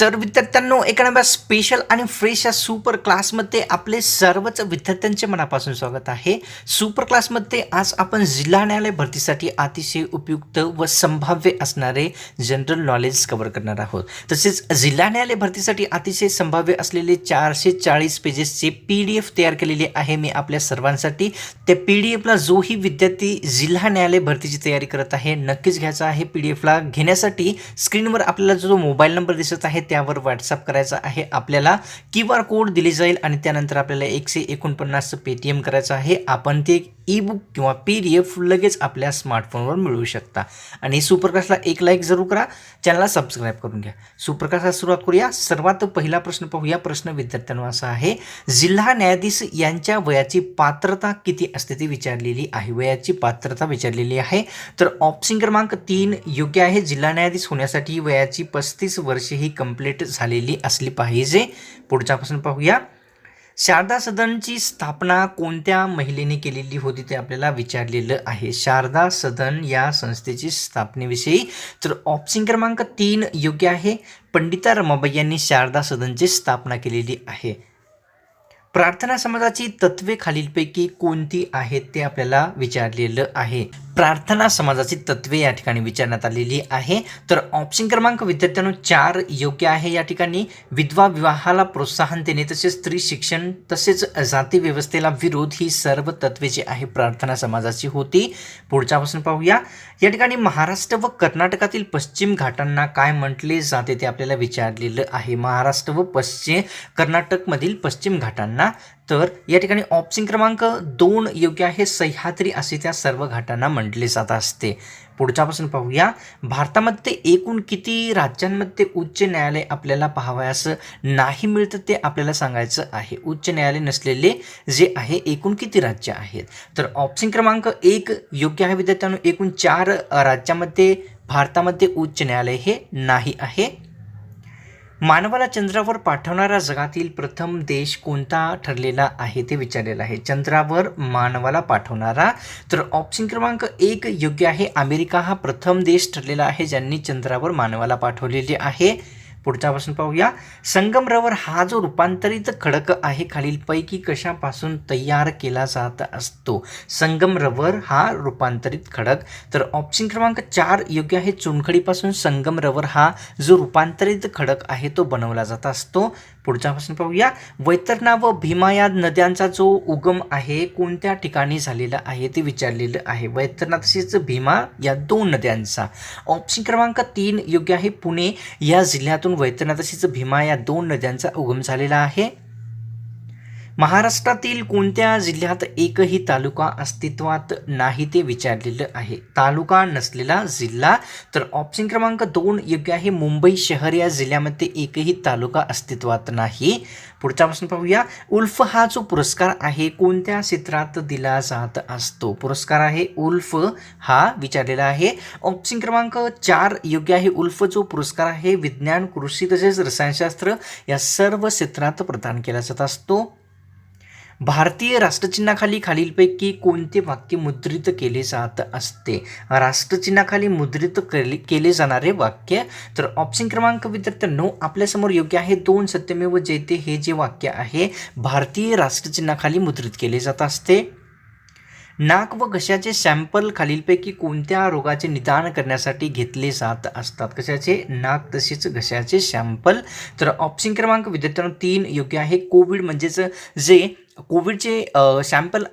तर विद्यार्थ्यांनो एका नव्या स्पेशल आणि फ्रेश या सुपर क्लासमध्ये आपले सर्वच विद्यार्थ्यांचे मनापासून स्वागत आहे. सुपर क्लासमध्ये आज आपण जिल्हा न्यायालय भरतीसाठी अतिशय उपयुक्त व संभाव्य असणारे जनरल नॉलेज कव्हर करणार आहोत. तसेच जिल्हा न्यायालय भरतीसाठी अतिशय संभाव्य असलेले चारशे चाळीस पेजेसचे पी डी एफ तयार केलेले आहे मी आपल्या सर्वांसाठी. त्या पी डी एफला जोही विद्यार्थी जिल्हा न्यायालय भरतीची तयारी करत आहे. नक्कीच घ्यायचा आहे पी डी एफला घेण्यासाठी स्क्रीनवर आपल्याला जो मोबाईल नंबर दिसत आहे त्यावर व्हॉट्सअप करायचा आहे आपल्याला. क्यू आर कोड दिली जाईल आणि त्यानंतर आपल्याला एकशे एकोणपन्नास पेटीएम करायचं आहे. आपण ते ई बुक किंवा पी डी एफ लगेच आपल्या स्मार्टफोनवर मिळवू शकता. आणि सुप्रकाशला एक लाईक जरूर करा. चॅनलला सबस्क्राईब करून घ्या. सुप्रकाशला सुरुवात करूया. सर्वात पहिला प्रश्न पाहूया. प्रश्न विद्यार्थ्यांना असा आहे. जिल्हा न्यायाधीश यांच्या वयाची पात्रता किती असते ती विचारलेली आहे. वयाची पात्रता विचारलेली आहे. तर ऑप्शन क्रमांक तीन योग्य आहे. जिल्हा न्यायाधीश होण्यासाठी वयाची पस्तीस वर्षे ही कंप्लीट झालेली असली पाहिजे. पुढचा प्रश्न पाहूया. शारदा सदनची स्थापना कोणत्या महिलेने केलेली होती ते आपल्याला विचारलेलं आहे. शारदा सदन या संस्थेची स्थापनेविषयी तर ऑप्शन क्रमांक तीन योग्य आहे. पंडिता रमाबाई यांनी शारदा सदनची स्थापना केलेली आहे. प्रार्थना समाजाची तत्वे खालीलपैकी कोणती आहेत ते आपल्याला विचारलेलं आहे. प्रार्थना समाजाची तत्वे या ठिकाणी विचारण्यात आलेली आहे. तर ऑप्शन क्रमांक विद्यार्थ्यांनो चार योग्य आहे या ठिकाणी. विधवा विवाहाला प्रोत्साहन देणे तसेच स्त्री शिक्षण तसेच जाती व्यवस्थेला विरोध ही सर्व तत्वे जी आहे प्रार्थना समाजाची होती. पुढच्यापासून पाहूया. या ठिकाणी महाराष्ट्र व कर्नाटकातील पश्चिम घाटांना काय म्हटले जाते ते आपल्याला विचारलेलं आहे. महाराष्ट्र व पश्चिम कर्नाटकमधील पश्चिम घाटांना तर या ठिकाणी ऑप्शन क्रमांक दोन योग्य आहे. सह्याद्री असे त्या सर्व घाटांना म्हटले जात असते. पुढच्यापासून पाहूया. भारतामध्ये एकूण किती राज्यांमध्ये उच्च न्यायालय आपल्याला पाहावयास नाही मिळतं ते आपल्याला सांगायचं आहे. उच्च न्यायालय नसलेले जे आहे एकूण किती राज्य आहेत? तर ऑप्शन क्रमांक एक योग्य आहे विद्यार्थ्यांनो. एकूण चार राज्यामध्ये भारतामध्ये उच्च न्यायालय हे नाही आहे. मानवाला चंद्रावर पाठवणारा जगातील प्रथम देश कोणता ठरलेला आहे ते विचारलेलं आहे. चंद्रावर मानवाला पाठवणारा तर ऑप्शन क्रमांक एक योग्य आहे. अमेरिका हा प्रथम देश ठरलेला आहे ज्यांनी चंद्रावर मानवाला पाठवलेले आहे. पुढच्यापासून पाहूया. संगमरवर हा जो रूपांतरित खडक आहे खालीलपैकी कशापासून तयार केला जात असतो? संगमरवर हा रूपांतरित खडक. तर ऑप्शन क्रमांक चार योग्य आहे. चुनखडीपासून संगमरवर हा जो रूपांतरित खडक आहे तो बनवला जात असतो. पुढच्यापासून पाहूया. वैतरणा व भीमा या नद्यांचा जो उगम आहे कोणत्या ठिकाणी झालेला आहे ते विचारलेलं आहे. वैतरणा तसेच भीमा या दोन नद्यांचा. ऑप्शन क्रमांक तीन योग्य आहे पुणे. या जिल्ह्यातून वैतरणा तसेच भीमा या दोन नद्यांचा उगम झालेला आहे. महाराष्ट्रातील कोणत्या जिल्ह्यात एकही तालुका अस्तित्वात नाही ते विचारलेलं आहे. तालुका नसलेला जिल्हा तर ऑप्शन क्रमांक दोन योग्य आहे मुंबई शहर. या जिल्ह्यामध्ये एकही तालुका अस्तित्वात नाही. पुढच्यापासून पाहूया. उल्फ हा जो पुरस्कार आहे कोणत्या क्षेत्रात दिला जात असतो? पुरस्कार आहे उल्फ हा विचारलेला आहे. ऑप्शन क्रमांक चार योग्य आहे उल्फ जो पुरस्कार आहे विज्ञान कृषी तसेच रसायनशास्त्र या सर्व क्षेत्रात प्रदान केला जात असतो. भारतीय राष्ट्रचिन्हाखाली खालीलपैकी कोणते वाक्य मुद्रित केले जात असते? राष्ट्रचिन्हाखाली मुद्रित केले केले जाणारे वाक्य? तर ऑप्शन क्रमांक विद्यार्थ्यांनो आपल्यासमोर योग्य आहे दोन सत्यमेव जयते हे जे वाक्य आहे भारतीय राष्ट्रचिन्हाखाली मुद्रित केले जात असते. नाक व घशाचे सॅम्पल खालीलपैकी कोणत्या रोगाचे निदान करण्यासाठी घेतले जात असतात? कशाचे नाक तसेच घशाचे सॅम्पल तर ऑप्शन क्रमांक विद्यार्थ्यांना तीन योग्य आहे. कोविड म्हणजेच जे कोविडचे सॅम्पल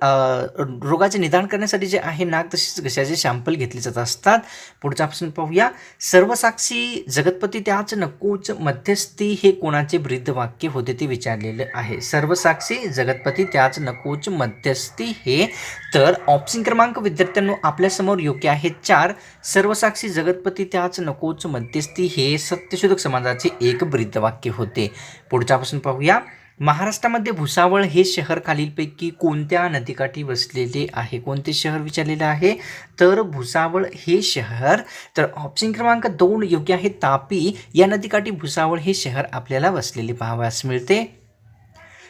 रोगाचे निदान करण्यासाठी जे आहे नाक तसेच घशाचे सॅम्पल घेतले जात असतात. पुढच्यापासून पाहूया. सर्वसाक्षी जगतपती त्याच नकोच मध्यस्थी हे कोणाचे वृद्ध वाक्य होते ते विचारलेलं आहे. सर्वसाक्षी जगतपती त्याच नकोच मध्यस्थी हे. तर ऑप्शन क्रमांक विद्यार्थ्यांनो आपल्यासमोर योग्य आहे चार. सर्वसाक्षी जगतपती त्याच नकोच मध्यस्थी हे सत्यशोधक समाजाचे एक वृद्ध वाक्य होते. पुढच्यापासून पाहूया. महाराष्ट्रामध्ये भुसावळ हे शहर खालीलपैकी कोणत्या नदीकाठी वसलेले आहे? कोणते शहर विचारलेलं आहे? तर भुसावळ हे शहर तर ऑप्शन क्रमांक दोन योग्य आहे तापी. या नदीकाठी भुसावळ हे शहर आपल्याला वसलेले पाहावयास मिळते.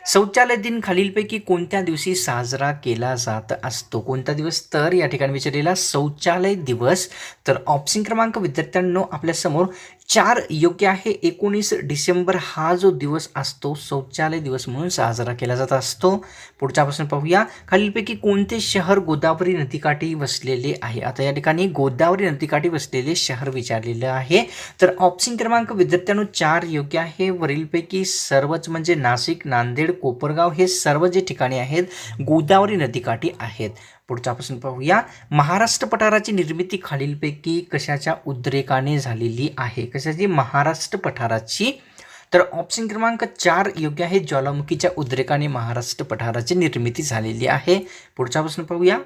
शौचालय दिन खालीलपैकी कोणत्या दिवशी साजरा केला जात असतो? कोणता दिवस? तर या ठिकाणी विचारलेला शौचालय दिवस. तर ऑप्शन क्रमांक विद्यार्थ्यांनो आपल्यासमोर चार योग्य आहे. एकोणीस डिसेंबर हा जो दिवस असतो शौचालय दिवस म्हणून साजरा केला जात असतो. पुढच्यापासून प्रश्न पाहूया. खालीलपैकी कोणते शहर गोदावरी नदीकाठी वसलेले आहे? आता या ठिकाणी गोदावरी नदीकाठी वसलेले शहर विचारलेलं आहे. तर ऑप्शन क्रमांक विद्यार्थ्यांनो चार योग्य आहे. वरीलपैकी सर्वच म्हणजे नाशिक नांदेड कोपरगाव हे सर्व जे ठिकाणे आहेत गोदावरी नदीकाठी आहेत. पुढचा प्रश्न पाहूया महाराष्ट्र पठाराची निर्मिती खालीलपैकी कशाच्या उद्रेकाने झालेली आहे? कशाची? महाराष्ट्र पठाराची. तर ऑप्शन क्रमांक चार योग्य आहे. ज्वालामुखीच्या उद्रेकाने महाराष्ट्र पठाराची निर्मिती झालेली आहे. पुढचा प्रश्न पाहूया.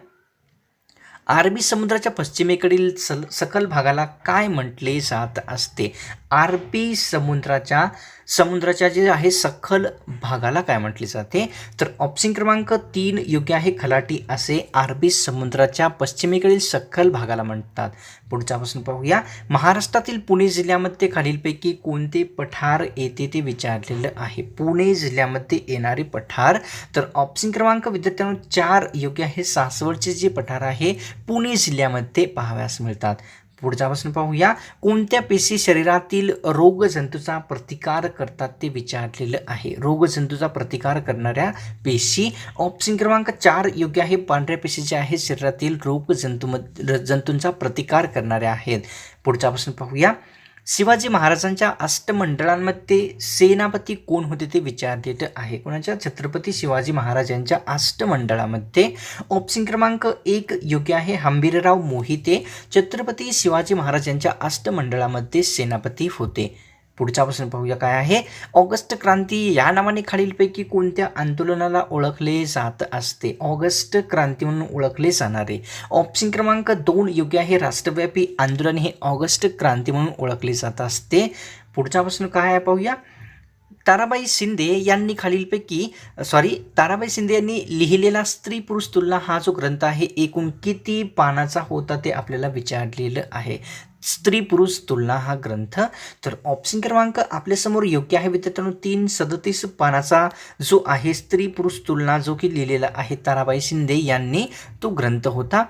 अरबी समुद्राच्या पश्चिमेकडील सल सकल भागाला काय म्हटले जात असते? अरबी समुद्राच्या समुद्राच्या जे आहे सखल भागाला काय म्हटले जाते? तर ऑप्शन क्रमांक तीन योग्य आहे खलाटी असे अरबी समुद्राच्या पश्चिमेकडील सखल भागाला म्हणतात. पुढचा प्रश्न पाहूया. महाराष्ट्रातील पुणे जिल्ह्यामध्ये खालीलपैकी कोणते पठार येते ते विचारलेलं आहे. पुणे जिल्ह्यामध्ये येणारे पठार. तर ऑप्शन क्रमांक विद्यार्थ्यांना चार योग्य आहे. सासवडचे जे पठार आहे पुणे जिल्ह्यामध्ये पाहाव्यास मिळतात. पुढचा प्रश्न पाहूया. कोणत्या पेशी शरीरातील रोगजंतूचा प्रतिकार करतात ते विचारलेलं आहे. रोगजंतूचा प्रतिकार करणाऱ्या पेशी. ऑप्शन क्रमांक चार योग्य आहे. पांढऱ्या पेशी ज्या आहेत शरीरातील रोगजंतूमध्ये जंतूंचा प्रतिकार करणाऱ्या आहेत. पुढचा प्रश्न पाहूया. शिवाजी महाराजांच्या अष्टमंडळांमध्ये सेनापती कोण होते ते विचारलेलं आहे. कोणाच्या? छत्रपती शिवाजी महाराजांच्या अष्टमंडळामध्ये ऑप्शन क्रमांक एक योग्य आहे. हंबीरराव मोहिते छत्रपती शिवाजी महाराजांच्या अष्टमंडळामध्ये सेनापती होते. पुढचा प्रश्न पाहूया काय आहे. ऑगस्ट क्रांती या नावाने खालीलपैकी कोणत्या आंदोलनाला ओळखले जात असते? ऑगस्ट क्रांती म्हणून ओळखले जाणारे. ऑप्शन क्रमांक दोन योग्य आहे. राष्ट्रव्यापी आंदोलन हे ऑगस्ट क्रांती म्हणून ओळखले जात असते. पुढचा प्रश्न काय आहे पाहूया. ताराबाई शिंदे यांनी खालीलपैकी सॉरी ताराबाई शिंदे यांनी लिहिलेला स्त्री पुरुष तुलना हा जो ग्रंथ आहे एकूण किती पानाचा होता ते आपल्याला विचारलेलं आहे. स्त्री पुरुष तुलना हा ग्रंथ. तर ऑप्शन क्रमांक आपल्यासमोर योग्य आहे विद्यार्थ्यांनो. तीन सदतीस पानाचा जो आहे स्त्री पुरुष तुलना जो की लिहिलेला आहे ताराबाई शिंदे यांनी तो ग्रंथ होता.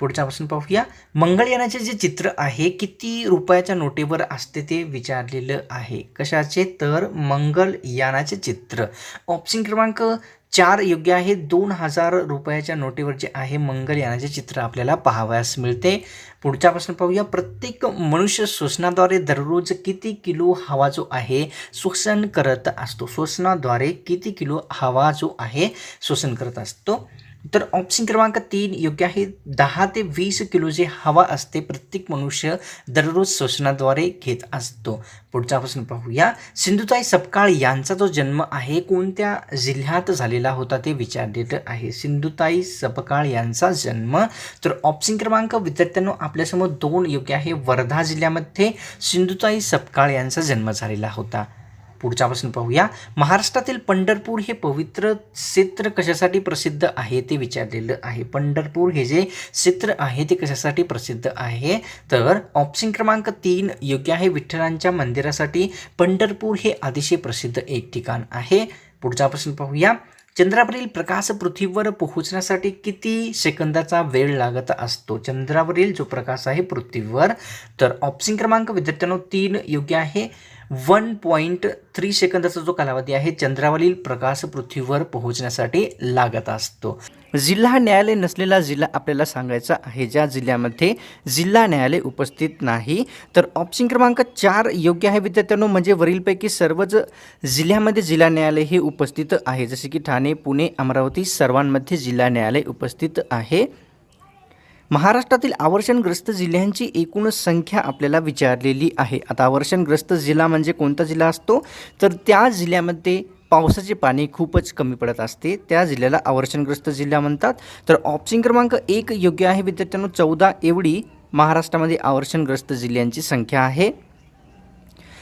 पुढचा प्रश्न पाहूया. मंगळयानाचे जे चित्र आहे किती रुपयाच्या नोटेवर असते ते विचारलेलं आहे. कशाचे? तर मंगलयानाचे चित्र. ऑप्शन क्रमांक चार योग्य आहे. दोन हजार रुपयाच्या नोटेवर जे आहे मंगलयानाचे चित्र आपल्याला पाहावयास मिळते. पुढचा प्रश्न पाहूया. प्रत्येक मनुष्य श्वसनाद्वारे दररोज किती किलो हवा जो आहे श्वसन करत असतो. श्वसनाद्वारे किती किलो हवा जो आहे श्वसन करत असतो. तर ऑप्शन क्रमांक तीन योग्य आहे. दहा ते वीस किलो जे हवा असते प्रत्येक मनुष्य दररोज श्वसनाद्वारे घेत असतो. पुढचा प्रश्न पाहूया. सिंधुताई सपकाळ यांचा जो जन्म आहे कोणत्या जिल्ह्यात झालेला होता ते विचारलेलं आहे. सिंधुताई सपकाळ यांचा जन्म. तर ऑप्शन क्रमांक विद्यार्थ्यांनो आपल्यासमोर दोन योग्य आहे. वर्धा जिल्ह्यामध्ये सिंधुताई सपकाळ यांचा जन्म झालेला होता. पुढचा प्रश्न पाहूया. महाराष्ट्रातील पंढरपूर हे पवित्र क्षेत्र कशासाठी प्रसिद्ध आहे ते विचारलेलं आहे. पंढरपूर हे जे क्षेत्र आहे ते कशासाठी प्रसिद्ध आहे? तर ऑप्शन क्रमांक तीन योग्य आहे. विठ्ठलांच्या मंदिरासाठी पंढरपूर हे अतिशय प्रसिद्ध एक ठिकाण आहे. पुढचा प्रश्न पाहूया. चंद्रावरील प्रकाश पृथ्वीवर पोहोचण्यासाठी किती सेकंदाचा वेळ लागत असतो? चंद्रावरील जो प्रकाश आहे पृथ्वीवर तर ऑप्शन क्रमांक विद्यार्थ्यांनो तीन योग्य आहे. वन पॉईंट थ्री सेकंदाचा जो कालावधी आहे चंद्रावरील प्रकाश पृथ्वीवर पोहोचण्यासाठी लागत असतो. जिल्हा न्यायालय नसलेला जिल्हा आपल्याला सांगायचा आहे. ज्या जिल्ह्यामध्ये जिल्हा न्यायालय उपस्थित नाही तर ऑप्शन क्रमांक चार योग्य आहे विद्यार्थ्यांनो म्हणजे वरीलपैकी सर्वच जिल्ह्यामध्ये जिल्हा न्यायालय हे उपस्थित आहे. जसे की ठाणे पुणे अमरावती सर्वांमध्ये जिल्हा न्यायालय उपस्थित आहे. महाराष्ट्रातील आवर्षणग्रस्त जिल्ह्यांची एकूण संख्या आपल्याला विचारलेली आहे. आता आवर्षणग्रस्त जिल्हा म्हणजे कोणता जिल्हा असतो? तर त्या जिल्ह्यामध्ये पावसाचे पाणी खूपच कमी पडत असते. त्या जिल्ह्याला आवर्षणग्रस्त जिल्हा म्हणतात. तर ऑप्शन क्रमांक एक योग्य आहे विद्यार्थ्यांनो. चौदा एवढी महाराष्ट्रामध्ये आवर्षणग्रस्त जिल्ह्यांची संख्या आहे.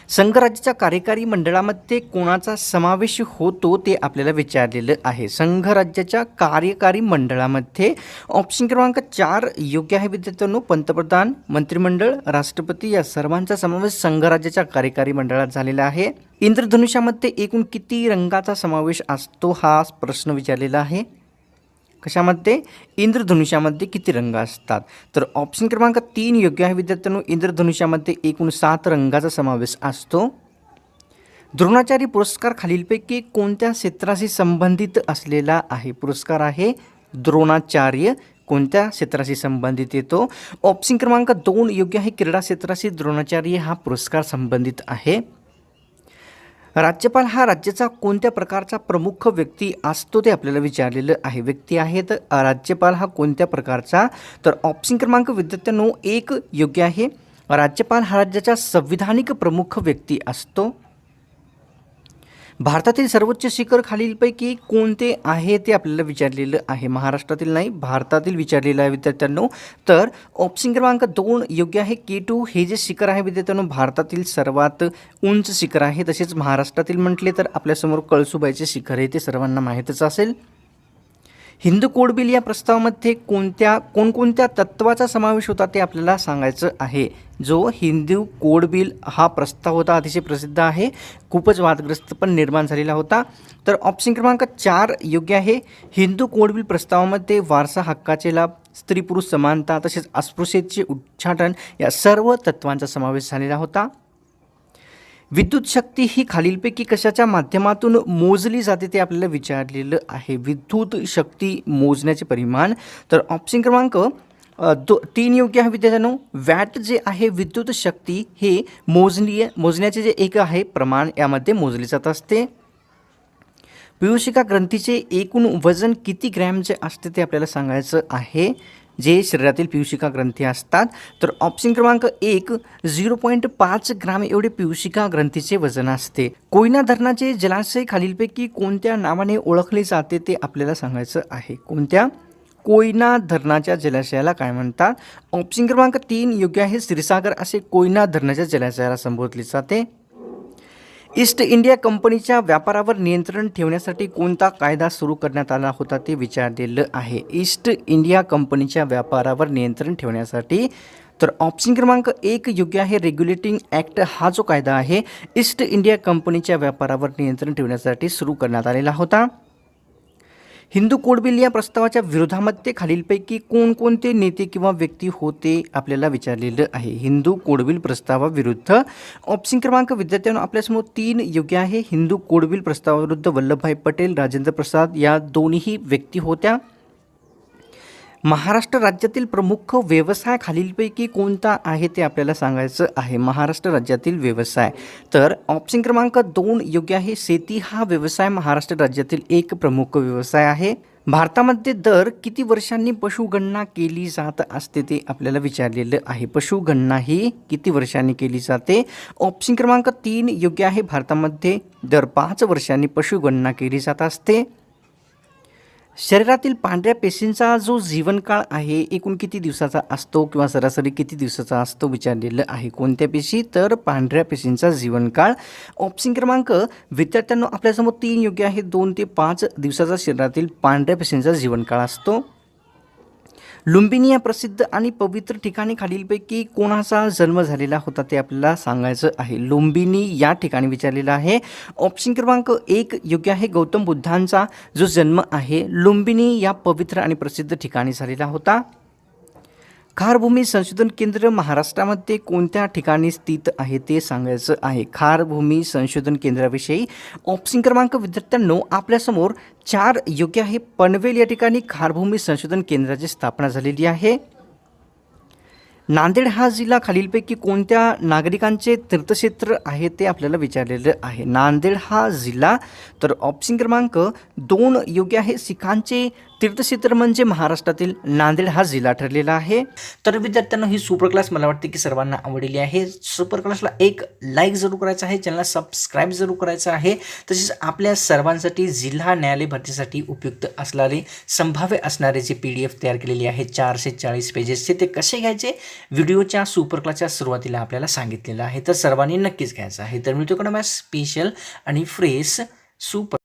संघराज्याच्या कार्यकारी मंडळामध्ये कोणाचा समावेश होतो ते आपल्याला विचारलेलं आहे. संघराज्याच्या कार्यकारी मंडळामध्ये ऑप्शन क्रमांक चार योग्य आहे विद्यार्थ्यांनो. पंतप्रधान मंत्रिमंडळ राष्ट्रपती या सर्वांचा समावेश संघराज्याच्या कार्यकारी मंडळात झालेला आहे. इंद्रधनुष्यामध्ये एकूण किती रंगाचा समावेश असतो हा प्रश्न विचारलेला आहे. कशामध्ये? इंद्रधनुष्यामध्ये किती रंग असतात? तर ऑप्शन क्रमांक तीन योग्य आहे विद्यार्थ्यांनो. इंद्रधनुष्यामध्ये एकूण सात रंगाचा समावेश असतो. द्रोणाचार्य पुरस्कार खालीलपैकी कोणत्या क्षेत्राशी संबंधित असलेला आहे? पुरस्कार आहे द्रोणाचार्य. कोणत्या क्षेत्राशी संबंधित येतो? ऑप्शन क्रमांक दोन योग्य आहे क्रीडा क्षेत्राशी द्रोणाचार्य हा पुरस्कार संबंधित आहे. राज्यपाल हा राज्याचा कोणत्या प्रकारचा प्रमुख व्यक्ती असतो ते आपल्याला विचारलेलं आहे. व्यक्ती आहे तर राज्यपाल हा कोणत्या प्रकारचा? तर ऑप्शन क्रमांक विद्यार्थ्यांनो एक योग्य आहे. राज्यपाल हा राज्याचा संविधानिक प्रमुख व्यक्ती असतो. भारतातील सर्वोच्च शिखर खालीलपैकी कोणते आहे ते आपल्याला विचारलेलं आहे? महाराष्ट्रातील नाही भारतातील विचारलेलं आहे विद्यार्थ्यांनो. तर ऑप्शन क्रमांक दोन योग्य आहे. के टू हे जे शिखर आहे विद्यार्थ्यांनो भारतातील सर्वात उंच शिखर आहे. तसेच महाराष्ट्रातील म्हटले तर आपल्यासमोर कळसुबाईचे शिखर आहे. ते सर्वांना माहीतच असेल. हिंदू कोड बिल या प्रस्तावामध्ये कोणत्या कोणकोणत्या तत्वाचा समावेश होता ते आपल्याला सांगायचं आहे. जो हिंदू कोड बिल हा प्रस्ताव होता अतिशय प्रसिद्ध आहे खूपच वादग्रस्त पण निर्माण झालेला होता. तर ऑप्शन क्रमांक चार योग्य आहे. हिंदू कोड बिल प्रस्तावामध्ये वारसा हक्काचे लाभ स्त्री पुरुष समानता तसेच अस्पृश्यतेचे उच्चाटन या सर्व तत्वांचा समावेश झालेला होता. विद्युत शक्ती ही खालीलपैकी कशाच्या माध्यमातून मोजली जाते ते आपल्याला विचारलेलं आहे. विद्युत शक्ती मोजण्याचे परिमाण. तर ऑप्शन क्रमांक दो तीन योग्य आहे विद्यार्थ्यांनो. वॅट जे आहे विद्युत शक्ती हे मोजणी मोजण्याचे जे एक आहे प्रमाण यामध्ये मोजले जात असते. पियुषिका ग्रंथीचे एकूण वजन किती ग्रॅमचे असते ते आपल्याला सांगायचं आहे. जे शरीरातील पियुषिका ग्रंथी असतात तर ऑप्शन क्रमांक एक झिरो पॉईंट पाच ग्राम एवढे पियुषिका ग्रंथीचे वजन असते. कोयना धरणाचे जलाशय खालीलपैकी कोणत्या नावाने ओळखले जाते ते आपल्याला सांगायचं आहे. कोणत्या? कोयना धरणाच्या जलाशयाला काय म्हणतात? ऑप्शन क्रमांक तीन योग्य आहे श्रीसागर असे कोयना धरणाच्या जलाशयाला संबोधले जाते. ईस्ट इंडिया कंपनीच्या व्यापारावर नियंत्रण ठेवण्यासाठी कोणता कायदा सुरू करण्यात आला होता ते विचारलेलं आहे. ईस्ट इंडिया कंपनीच्या व्यापारावर नियंत्रण ठेवण्यासाठी तर ऑप्शन क्रमांक एक योग्य आहे. रेग्युलेटिंग ॲक्ट हा जो कायदा आहे ईस्ट इंडिया कंपनीच्या व्यापारावर नियंत्रण ठेवण्यासाठी सुरू करण्यात आलेला होता. हिंदू कोड बिल या प्रस्तावाच्या विरोधामध्ये खालीलपैकी कोणकोणते नेते किंवा व्यक्ती होते आपल्याला विचारलेलं आहे. हिंदू कोडबिल प्रस्तावाविरुद्ध ऑप्शन क्रमांक विद्यार्थ्यांनो आपल्यासमोर तीन योग्य आहे. हिंदू कोडबिल प्रस्तावाविरुद्ध वल्लभभाई पटेल राजेंद्र प्रसाद या दोन्ही व्यक्ती होत्या. महाराष्ट्र राज्यातील प्रमुख व्यवसाय खालीलपैकी कोणता आहे ते आपल्याला सांगायचं आहे. महाराष्ट्र राज्यातील व्यवसाय. तर ऑप्शन क्रमांक दोन योग्य आहे. शेती हा व्यवसाय महाराष्ट्र राज्यातील एक प्रमुख व्यवसाय आहे. भारतामध्ये दर किती वर्षांनी पशुगणना केली जात असते ते आपल्याला विचारलेलं आहे. पशुगणना ही किती वर्षांनी केली जाते? ऑप्शन क्रमांक तीन योग्य आहे. भारतामध्ये दर पाच वर्षांनी पशुगणना केली जात असते. शरीरातील पांढऱ्या पेशींचा जो जीवनकाळ आहे एकूण किती दिवसाचा असतो किंवा सरासरी किती दिवसाचा असतो विचारलेलं आहे कोणत्या पेशी? तर पांढऱ्या पेशींचा जीवनकाळ. ऑप्शन क्रमांक विद्यार्थ्यांना आपल्यासमोर तीन योग्य आहे दोन ते पाच दिवसाचा शरीरातील पांढऱ्या पेशींचा जीवनकाळ असतो. लुंबिनी या प्रसिद्ध आणि पवित्र ठिकाणी खालीलपैकी कोणाचा जन्म झालेला होता ते आपल्याला सांगायचं आहे. लुंबिनी या ठिकाणी विचारलेलं आहे. ऑप्शन क्रमांक एक योग्य आहे. गौतम बुद्धांचा जो जन्म आहे लुंबिनी या पवित्र आणि प्रसिद्ध ठिकाणी झालेला होता. खारभूमी संशोधन केंद्र महाराष्ट्रामध्ये कोणत्या ठिकाणी स्थित आहे ते सांगायचं आहे. खारभूमी संशोधन केंद्राविषयी ऑप्शन क्रमांक विद्यार्थ्यांनो आपल्यासमोर चार योग्य आहे. पनवेल या ठिकाणी खारभूमी संशोधन केंद्राची स्थापना झालेली आहे. नांदेड हा जिल्हा खालीलपैकी कोणत्या नागरिकांचे तीर्थक्षेत्र आहे ते आपल्याला विचारलेलं आहे. नांदेड हा जिल्हा तर ऑप्शन क्रमांक दोन योग्य आहे. सिखांचे तीर्थक्षेत्र म्हणजे महाराष्ट्रातील नांदेड हा जिल्हा ठरलेला आहे. तर विद्यार्थ्यांना ही सुपर क्लास मला वाटते की सर्वांना आवडलेली आहे. सुपर क्लासला एक लाईक जरूर करायचं आहे. चॅनलला सबस्क्राईब जरूर करायचं आहे. तसेच आपल्या सर्वांसाठी जिल्हा न्यायालय भरतीसाठी उपयुक्त असणारे संभाव्य असणारे जे पी डी एफ तयार केलेली आहे चारशे चाळीस पेजेसचे ते कसे घ्यायचे? व्हिडिओच्या सुपर क्लासच्या सुरुवातीला आपल्याला सांगितलेलं आहे. तर सर्वांनी नक्कीच घ्यायचं आहे. तर मिळतो का स्पेशल आणि फ्रेश सुपर